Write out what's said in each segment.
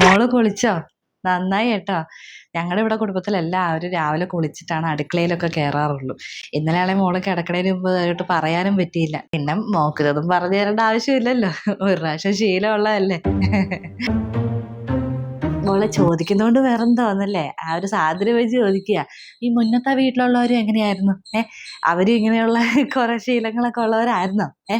മോൾ കുളിച്ചോ? നന്നായി കേട്ടോ. ഞങ്ങളുടെ ഇവിടെ കുടുംബത്തിൽ എല്ലാവരും രാവിലെ കുളിച്ചിട്ടാണ് അടുക്കളയിലൊക്കെ കയറാറുള്ളൂ ഇന്നലെയാണെങ്കിൽ മോൾ കിടക്കണേന് മുമ്പ് ആയിട്ട് പറയാനും പറ്റിയില്ല. പിന്നെ മോക്കിതൊന്നും പറഞ്ഞു തരേണ്ട ആവശ്യമില്ലല്ലോ. ഒരു പ്രാവശ്യം ശീലമുള്ളതല്ലേ മോളെ ചോദിക്കുന്നോണ്ട് വേറെ തോന്നല്ലേ ആ ഒരു സാധനം വെച്ച് ചോദിക്കുക ഈ മുന്നത്തെ വീട്ടിലുള്ളവരും എങ്ങനെയായിരുന്നു? ഏ? അവരും ഇങ്ങനെയുള്ള കുറെ ശീലങ്ങളൊക്കെ ഉള്ളവരായിരുന്നോ? ഏ?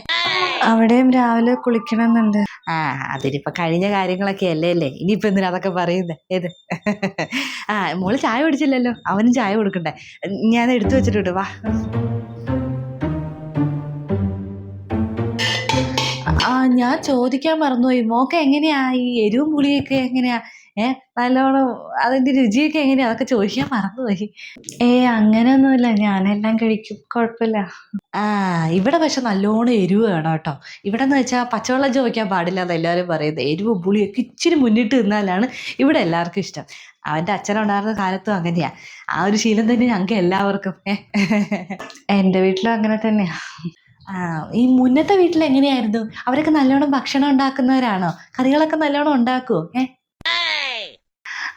അവിടെയും രാവിലെ കുളിക്കണമെന്നുണ്ട് ആ അതിനിപ്പോ കഴിഞ്ഞ കാര്യങ്ങളൊക്കെ അല്ലേ അല്ലേ? ഇനിയിപ്പോ എന്തിനാ അതൊക്കെ പറയുന്നേ? ഏത്? ആ മോൾ ചായ കുടിച്ചില്ലല്ലോ? അവനും ചായ കൊടുക്കണ്ടേ? ഞാൻ എടുത്തു വെച്ചിട്ടുണ്ട് വാ. ആ ഞാൻ ചോദിക്കാൻ മറന്നുപോയി മോക്ക് എങ്ങനെയാ? ഈ എരിവും പുളിയൊക്കെ എങ്ങനെയാ? ഏ നല്ലോണം അതിന്റെ രുചിയൊക്കെ എങ്ങനെയാ? അതൊക്കെ ചോദിക്കാൻ മറന്നുപോയി ഏ അങ്ങനെയൊന്നുമില്ല. ഞാനെല്ലാം കഴിക്കും. കുഴപ്പമില്ല. ആ ഇവിടെ പക്ഷെ നല്ലോണം എരിവ് വേണം കേട്ടോ. ഇവിടെ എന്ന് വെച്ചാൽ പച്ചവെള്ളം ചോദിക്കാൻ പാടില്ല എന്ന് എല്ലാവരും പറയുന്നത്. എരിവും പുളിയൊക്കെ ഇച്ചിരി മുന്നിട്ട് നിന്നാലാണ് ഇവിടെ എല്ലാവർക്കും ഇഷ്ടം. അവന്റെ അച്ഛനുണ്ടായിരുന്ന കാലത്തും അങ്ങനെയാ. ആ ഒരു ശീലം തന്നെ ഞങ്ങൾക്ക് എല്ലാവർക്കും. എന്റെ വീട്ടിലും അങ്ങനെ തന്നെയാ. ഈ മുന്നത്തെ വീട്ടിൽ എങ്ങനെയായിരുന്നു? അവരൊക്കെ നല്ലോണം ഭക്ഷണം ഉണ്ടാക്കുന്നവരാണോ? കറികളൊക്കെ നല്ലോണം ഉണ്ടാക്കുവോ? ഏ?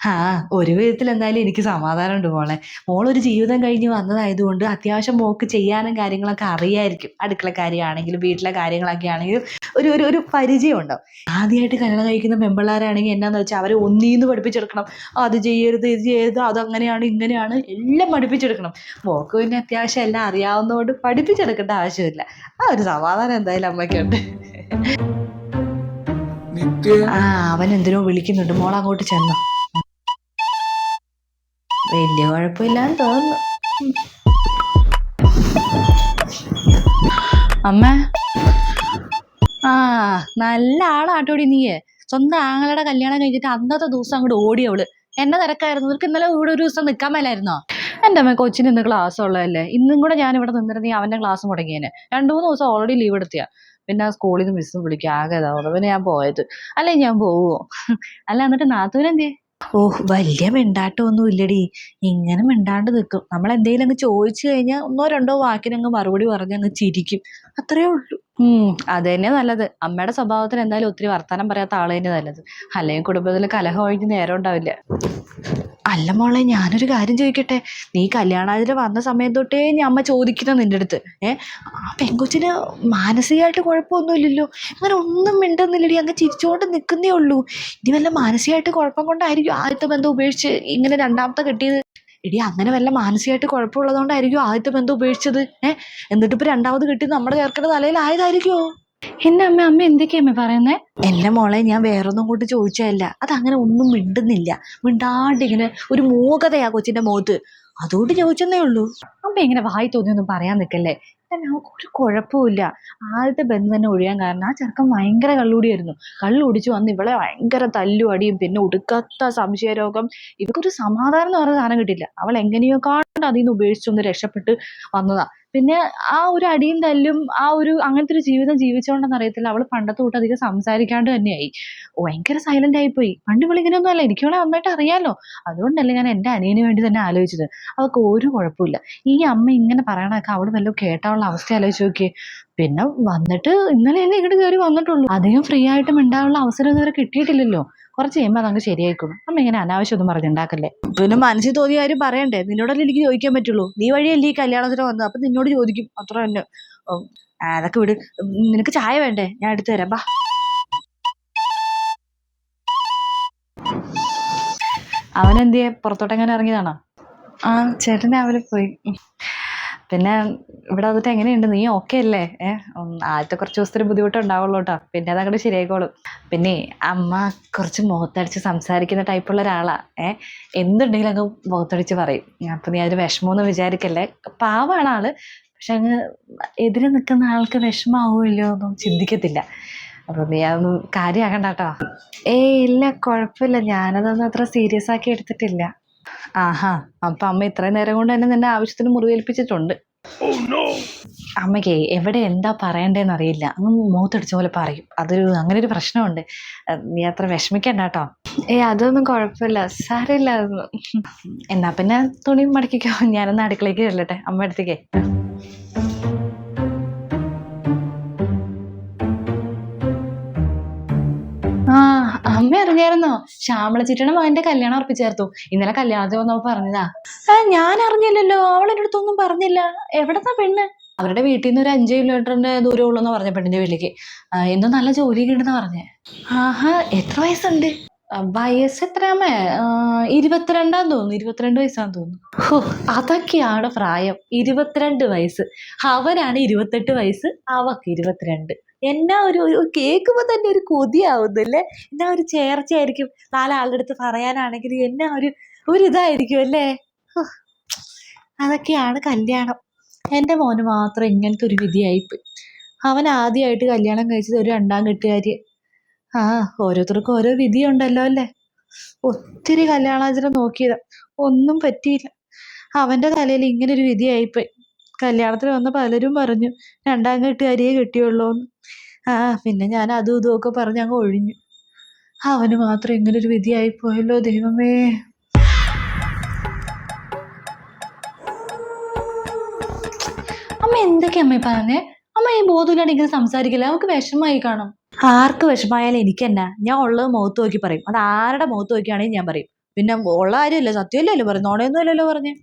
ആ ഒരു വിധത്തിൽ എന്തായാലും എനിക്ക് സമാധാനമുണ്ട് മോളെ. മോളൊരു ജീവിതം കഴിഞ്ഞ് വന്നതായതുകൊണ്ട് അത്യാവശ്യം മോക്ക് ചെയ്യാനും കാര്യങ്ങളൊക്കെ അറിയായിരിക്കും. അടുക്കള കാര്യമാണെങ്കിലും വീട്ടിലെ കാര്യങ്ങളൊക്കെ ആണെങ്കിലും ഒരു ഒരു ഒരു പരിചയം ഉണ്ടാവും ആദ്യമായിട്ട് കല്യാണം കഴിക്കുന്ന പെമ്പിള്ളാരാണെങ്കിൽ എന്നാന്ന് വെച്ചാൽ അവരെ ഒന്നീന്ന് പഠിപ്പിച്ചെടുക്കണം. അത് ചെയ്യരുത് ഇത് ചെയ്യരുത് അതങ്ങനെയാണ് ഇങ്ങനെയാണ് എല്ലാം പഠിപ്പിച്ചെടുക്കണം. മോക്ക് പിന്നെ അത്യാവശ്യം എല്ലാം അറിയാവുന്നതുകൊണ്ട് പഠിപ്പിച്ചെടുക്കേണ്ട ആവശ്യമില്ല. ആ ഒരു സമാധാനം എന്തായാലും അമ്മയ്ക്കുണ്ട്. ആ അവൻ എന്തിനോ വിളിക്കുന്നുണ്ട്. മോൾ അങ്ങോട്ട് ചെന്നു. വലിയ കുഴപ്പമില്ലാന്ന് തോന്നുന്നു. അമ്മ. ആ നല്ല ആളാട്ടോടി നീയെ. സ്വന്തം ആങ്ങളുടെ കല്യാണം കഴിഞ്ഞിട്ട് അന്നത്തെ ദിവസം അങ്ങോട്ട് ഓടിയവൾ എന്നെ തിരക്കായിരുന്നു. നിനക്ക് ഇന്നലെ ഇവിടെ ഒരു ദിവസം നിൽക്കാൻ മേലായിരുന്നോ? എന്റെ അമ്മ കൊച്ചിന് ഇന്ന് ക്ലാസ് ഉള്ളതല്ലേ? ഇന്നും കൂടെ ഞാൻ ഇവിടെ നിന്നിരുന്നെങ്കിൽ അവന്റെ ക്ലാസ് മുടങ്ങിയേനെ. രണ്ടു മൂന്ന് ദിവസം ഓൾറെഡി ലീവ് എടുത്തിയാ. പിന്നെ ആ സ്കൂളിൽ നിന്ന് മിസ്സും വിളിക്കുക ആകെ ഇതാവുന്നു. പിന്നെ ഞാൻ പോയത്. അല്ലേ ഞാൻ പോവോ അല്ല എന്നിട്ട് നാത്തൂനെന്തേ ഓ വലിയ മിണ്ടാട്ടമൊന്നും ഇല്ലടി. ഇങ്ങനെ മിണ്ടാണ്ട് നിൽക്കും നമ്മൾ എന്തെങ്കിലും അങ്ങ് ചോദിച്ചു കഴിഞ്ഞാൽ ഒന്നോ രണ്ടോ വാക്കിനങ്ങ് മറുപടി പറഞ്ഞ് അങ്ങ് ചിരിക്കും. അത്രേ ഉള്ളൂ. ഉം. അത് തന്നെ നല്ലത്. അമ്മയുടെ സ്വഭാവത്തിന് എന്തായാലും ഒത്തിരി വർത്താനം പറയാത്ത ആൾ തന്നെ നല്ലത്. അല്ലെങ്കിൽ കുടുംബത്തിൽ കലഹം നേരം ഉണ്ടാവില്ല. അല്ല മോളെ ഞാനൊരു കാര്യം ചോദിക്കട്ടെ? നീ കല്യാണാതിര വന്ന സമയം തൊട്ടേ ഞാൻ അമ്മ ചോദിക്കുന്ന നിന്റെ അടുത്ത്. ഏ? ആ പെങ്കൊച്ചിന് മാനസികമായിട്ട് കുഴപ്പമൊന്നുമില്ലല്ലോ. അങ്ങനെ ഒന്നും മിണ്ടുന്നില്ലടി. അങ്ങ് ചിരിച്ചോണ്ട് നിൽക്കുന്നേ ഉള്ളൂ. ഇനി വല്ല മാനസികമായിട്ട് കുഴപ്പം കൊണ്ടായിരിക്കും ആദ്യത്തെ ബന്ധം ഉപേക്ഷിച്ച് ഇങ്ങനെ രണ്ടാമത്തെ കെട്ടിയത്. എടി അങ്ങനെ വല്ല മാനസികമായിട്ട് കുഴപ്പമുള്ളതുകൊണ്ടായിരിക്കും ആദ്യത്തെ ബന്ധം ഉപേക്ഷിച്ചത്? ഏ? എന്നിട്ട് ഇപ്പൊ രണ്ടാമത് കിട്ടി നമ്മുടെ ചേർക്കയുടെ തലയിലായതായിരിക്കുമോ എന്റെ അമ്മ അമ്മ എന്തൊക്കെയാ അമ്മ പറയുന്നേ? എന്റെ മോളെ ഞാൻ വേറെ വേറൊന്നും കൊണ്ട് ചോദിച്ചതല്ല. അങ്ങനെ ഒന്നും മിണ്ടുന്നില്ല. മിണ്ടാണ്ട് ഇങ്ങനെ ഒരു മൂകതയാ കൊച്ചിന്റെ മുഖത്ത്. അതുകൊണ്ട് ചോദിച്ചെന്നേ ഉള്ളൂ. അമ്മ ഇങ്ങനെ വായി തോന്നിയൊന്നും പറയാൻ നിൽക്കല്ലേ? തന്നെ അവൾക്ക് ഒരു കുഴപ്പമില്ല ആദ്യത്തെ ബന്ധം തന്നെ ഒഴിയാൻ കാരണം ആ ചെറുക്കൻ ഭയങ്കര കള്ളുടിയായിരുന്നു കള്ളുടിച്ച് വന്ന് ഇവളെ ഭയങ്കര തല്ലും അടിയും പിന്നെ ഒടുക്കാത്ത സംശയരോഗം. ഇവക്കൊരു സമാധാനം എന്ന് പറഞ്ഞ സാധനം കിട്ടില്ല അവൾ എങ്ങനെയോ കാണ്ട് അതിൽ നിന്ന് ഉപേക്ഷിച്ചൊന്ന് രക്ഷപ്പെട്ട് വന്നതാ. പിന്നെ ആ ഒരു അടിയും തല്ലും ആ ഒരു അങ്ങനത്തെ ഒരു ജീവിതം ജീവിച്ചോണ്ടെന്ന് അറിയത്തില്ല. അവൾ പണ്ടത്തെ തൊട്ട് അധികം സംസാരിക്കാണ്ട് തന്നെയായി. ഭയങ്കര സൈലന്റ് ആയിപ്പോയി. പണ്ട് ഇവൾ ഇങ്ങനെയൊന്നും അല്ല എനിക്ക് അവളെ നന്നായിട്ട് അറിയാലോ. അതുകൊണ്ടല്ലേ ഞാൻ എന്റെ അനിയന് വേണ്ടി തന്നെ ആലോചിച്ചത്. അവൾക്ക് ഒരു കുഴപ്പമില്ല ഈ അമ്മ ഇങ്ങനെ പറയണൊക്കെ അവൾ വല്ലതും കേട്ടാനുള്ള അവസ്ഥ ആലോചിച്ച് നോക്കിയേ. പിന്നെ വന്നിട്ട് ഇന്നലെയല്ലേ ഇങ്ങോട്ട് കയറി വന്നിട്ടുള്ളൂ. അധികം ഫ്രീ ആയിട്ട് മിണ്ടാനുള്ള അവസരം ഇതുവരെ കിട്ടിയിട്ടില്ലല്ലോ. കുറച്ച് കഴിയുമ്പോൾ അതങ്ങ് ശരിയായിക്കോളും. അമ്മ ഇങ്ങനെ അനാവശ്യം ഒന്നും പറഞ്ഞുണ്ടാക്കല്ലേ പിന്നെ മനസ്സിൽ തോന്നിയ കാര്യം പറയണ്ടേ? നിന്നോടല്ലേ എനിക്ക് ചോദിക്കാൻ പറ്റുള്ളൂ. നീ വഴിയല്ലേ ഈ കല്യാണത്തിന് വന്നത്? അപ്പൊ നിന്നോട് ചോദിക്കും. അത്ര തന്നെ. അതൊക്കെ വിട്. നിനക്ക് ചായ വേണ്ടേ? ഞാൻ എടുത്തു തരാം. ബാ. അവനെന്തിയെ? പുറത്തോട്ടെങ്ങനെ ഇറങ്ങിയതാണോ? ആ ചേട്ടൻ രാവിലെ പോയി. പിന്നെ ഇവിടെ വന്നിട്ട് എങ്ങനെയുണ്ട്? നീ ഓക്കെ അല്ലേ? ഏഹ് ആദ്യത്തെ കുറച്ച് ദിവസത്തിന് ബുദ്ധിമുട്ടുണ്ടാവുള്ളൂ കേട്ടോ പിന്നെ അതങ്ങോട്ട് ശരിയായിക്കോളും. പിന്നെ അമ്മ കുറച്ച് മുഖത്തടിച്ച് സംസാരിക്കുന്ന ടൈപ്പുള്ള ഒരാളാ. ഏഹ് എന്തുണ്ടെങ്കിലും അങ്ങ് മുഖത്തടിച്ച് പറയും. അപ്പം നീ അതിന് വിഷമമൊന്നും വിചാരിക്കല്ലേ? പാവാണ് ആൾ. പക്ഷെ അങ്ങ് എതിരെ നിൽക്കുന്ന ആൾക്ക് വിഷമാവുമല്ലോ ഒന്നും ചിന്തിക്കത്തില്ല. അപ്പം നീ അതൊന്നും കാര്യമാക്കണ്ട കേട്ടോ ഏയ് ഇല്ല കുഴപ്പമില്ല. ഞാനതൊന്നും അത്ര സീരിയസ് ആക്കി എടുത്തിട്ടില്ല. ആഹാ അപ്പൊ അമ്മ ഇത്രയും നേരം കൊണ്ട് തന്നെ നിന്നെ ആവശ്യത്തിന് മുറിവേൽപ്പിച്ചിട്ടുണ്ട്. അമ്മയ്ക്ക് എവിടെ എന്താ പറയണ്ടേന്ന് അറിയില്ല. അങ്ങ് മുഖത്തടിച്ച പോലെ പറയും. അതൊരു അങ്ങനെ ഒരു പ്രശ്നമുണ്ട് നീ അത്ര വിഷമിക്കണ്ട കേട്ടോ ഏ അതൊന്നും കുഴപ്പമില്ല. സാരമില്ല. അതൊന്നും. എന്നാ പിന്നെ തുണി മടക്കിക്കോ. ഞാനൊന്ന് അടുക്കളയ്ക്ക് ചെല്ലട്ടെ. അമ്മ അടുത്തേക്ക്. അറിഞ്ഞായിരുന്നോ ശ്യാമള ചിറ്റണ മകന്റെ കല്യാണം ഉറപ്പിച്ചേർത്തു. ഇന്നലെ കല്യാണത്തിന് വന്നപ്പോ പറഞ്ഞതാ. ഞാൻ അറിഞ്ഞില്ലല്ലോ. അവൾ എന്റെ അടുത്തൊന്നും പറഞ്ഞില്ല. എവിടത്താ പെണ്ണ്? അവരുടെ വീട്ടിൽ നിന്ന് ഒരു അഞ്ച് കിലോമീറ്ററിന്റെ ദൂരം ഉള്ളൂന്ന് പറഞ്ഞ പെണ്ണിന്റെ വീട്ടിലേക്ക്. എന്തോ നല്ല ജോലി ഉണ്ടെന്ന് പറഞ്ഞേ. ആഹാ എത്ര വയസ്സുണ്ട്? വയസ്സ് എത്രയാമേ ഇരുപത്തിരണ്ടാന്ന് തോന്നുന്നു. ഇരുപത്തിരണ്ട് വയസ്സാന്ന് തോന്നുന്നു. ഹോ അതൊക്കെയാണ് പ്രായം. ഇരുപത്തിരണ്ട് വയസ്സ്. അവനാണ് ഇരുപത്തെട്ട് വയസ്സ്. അവക്ക് ഇരുപത്തിരണ്ട്. എന്നാ ഒരു കേൾക്കുമ്പോൾ തന്നെ ഒരു കൊതിയാവുന്നല്ലേ എന്നാ ഒരു ചേർച്ചയായിരിക്കും. നാലാളുടെ അടുത്ത് പറയാനാണെങ്കിൽ എന്നാ ഒരു ഒരു ഇതായിരിക്കും അല്ലേ? അതൊക്കെയാണ് കല്യാണം. എന്റെ മോന് മാത്രം ഇങ്ങനത്തെ ഒരു വിധിയായിപ്പോയി. അവൻ ആദ്യമായിട്ട് കല്യാണം കഴിച്ചത് ഒരു രണ്ടാം കെട്ടുകാരി ആ ഓരോരുത്തർക്കും ഓരോ വിധിയുണ്ടല്ലോ അല്ലേ? ഒത്തിരി കല്യാണാചരണം നോക്കിയതാ. ഒന്നും പറ്റിയില്ല. അവന്റെ തലയിൽ ഇങ്ങനെ ഒരു വിധിയായിപ്പോയി. കല്യാണത്തിന് വന്ന പലരും പറഞ്ഞു രണ്ടാം കെട്ടുകാരിയെ കെട്ടിയുള്ളൂ എന്ന് ആ പിന്നെ ഞാൻ അതും ഇതും ഒക്കെ പറഞ്ഞ് അങ്ങ് ഒഴിഞ്ഞു. അവന് മാത്രം ഇങ്ങനെ ഒരു വിധിയായി പോയല്ലോ ദൈവമേ. അമ്മ എന്തൊക്കെയാ അമ്മ പറഞ്ഞേ? അമ്മ ഈ ബോധമില്ലാണ്ട് ഇങ്ങനെ സംസാരിക്കില്ല? അവൾക്ക് വിഷമായി കാണും. ആർക്ക് വിഷമായാലും എനിക്കെന്നാ ഞാൻ ഉള്ളത് മുഖത്ത് നോക്കി പറയും. അത് ആരുടെ മുഖത്ത് നോക്കിയാണെങ്കിൽ ഞാൻ പറയും. പിന്നെ ഉള്ള കാര്യമല്ലേ സത്യമല്ലല്ലോ പറഞ്ഞു നോണയൊന്നും അല്ലല്ലോ പറഞ്ഞേ.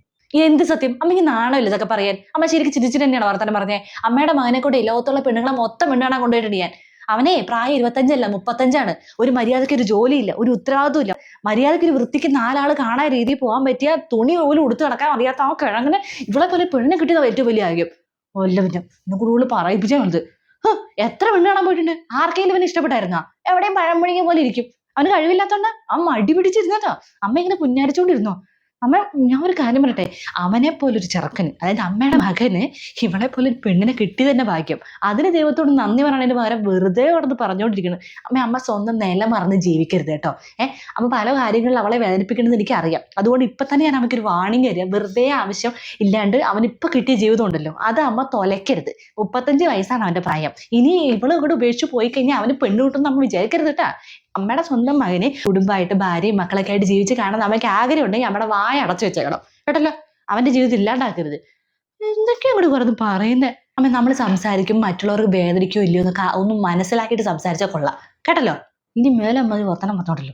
എന്ത് സത്യം? അമ്മയ്ക്ക് നാണമില്ല ഇതൊക്കെ പറയാൻ. അമ്മ ശരിക്കും ചിരിച്ചിട്ട് തന്നെയാണ് വർത്തമാനം പറഞ്ഞേ. അമ്മയുടെ മകനെ കൊണ്ട് ലോകത്തുള്ള പെണ്ണുങ്ങളെ മൊത്തം പെണ്ണാണ് കൊണ്ടുപോയിട്ട് ഞാൻ. അവനെ പ്രായം ഇരുപത്തഞ്ചല്ല മുപ്പത്തഞ്ചാണ്. ഒരു മര്യാദയ്ക്ക് ഒരു ജോലിയില്ല ഒരു ഉത്തരവാദിത്വം ഇല്ല. മര്യാദയ്ക്ക് ഒരു വൃത്തിക്ക് നാലാൾ കാണാൻ രീതിയിൽ പോകാൻ പറ്റിയ തുണി പോലും ഉടുത്ത് നടക്കാൻ അറിയാത്ത ആ കിഴങ്ങനെ ഇവളെ പോലെ പെണ്ണിനെ കിട്ടിയത് ഏറ്റവും വലിയ ആയിരിക്കും ഒല്ല പിന്നെ എന്നെ കൂടുതൽ പറയിപ്പിച്ചാൽ മതി എത്ര പെണ്ണ് കാണാൻ പോയിട്ടുണ്ട്? ആർക്കെങ്കിലും ഇവനെ ഇഷ്ടപ്പെട്ടായിരുന്നാ? എവിടെയും പഴം മുഴുകിയ പോലെ ഇരിക്കും. അവന് കഴിവില്ലാത്തോണ്ട്? അമ്മ അടി അമ്മ ഇങ്ങനെ പുന്നാരിച്ചോണ്ടിരുന്നോ അമ്മ ഞാൻ ഒരു കാര്യം പറയട്ടെ? അവനെ പോലൊരു ചെറുക്കന് അതായത് അമ്മയുടെ മകന് ഇവളെ പോലെ ഒരു പെണ്ണിനെ കിട്ടി തന്നെ ഭാഗ്യം. അതിന് ദൈവത്തോട് നന്ദി പറയണതിന് പകരം വെറുതെ കിടന്ന് പറഞ്ഞുകൊണ്ടിരിക്കുന്നു അമ്മ അമ്മ സ്വന്തം നില മറന്ന് ജീവിക്കരുത് കേട്ടോ. ഏഹ് അമ്മ പല കാര്യങ്ങളിൽ അവളെ വേദനിപ്പിക്കണമെന്ന് എനിക്കറിയാം. അതുകൊണ്ട് ഇപ്പൊ തന്നെ ഞാൻ അവനൊരു വാണിംഗ് തരിക വെറുതെ ആവശ്യം ഇല്ലാണ്ട് അവനിപ്പൊ കിട്ടിയ ജീവിതം ഉണ്ടല്ലോ അത് അമ്മ തൊലയ്ക്കരുത്. മുപ്പത്തഞ്ച് വയസ്സാണ് അവന്റെ പ്രായം. ഇനി ഇവൾ ഇവിടെ ഉപേക്ഷിച്ച് പോയി കഴിഞ്ഞാൽ അവന് പെണ്ണ് കിട്ടുമെന്ന് അമ്മ വിചാരിക്കരുത് കേട്ടാ. അമ്മയുടെ സ്വന്തം മകനെ കുടുംബമായിട്ട് ഭാര്യയും മക്കളൊക്കെ ആയിട്ട് ജീവിച്ച് കാണാൻ അമ്മയ്ക്ക് ആഗ്രഹം ഉണ്ടെങ്കിൽ അമ്മയുടെ വായ അടച്ചു വെച്ചേക്കണം. കേട്ടല്ലോ? അവന്റെ ജീവിതം ഇല്ലാണ്ടാക്കരുത്. എന്തൊക്കെയാ അങ്ങോട്ട് പറഞ്ഞ് പറയുന്നത് അമ്മ നമ്മൾ സംസാരിക്കും മറ്റുള്ളവർക്ക് വേദനിക്കോ ഇല്ലയോ എന്നൊക്കെ ഒന്ന് മനസ്സിലാക്കിയിട്ട് സംസാരിച്ചാൽ കൊള്ളാം. കേട്ടല്ലോ? ഇനി മേലെ അമ്മ വർത്തനം പറഞ്ഞോട്ടല്ലോ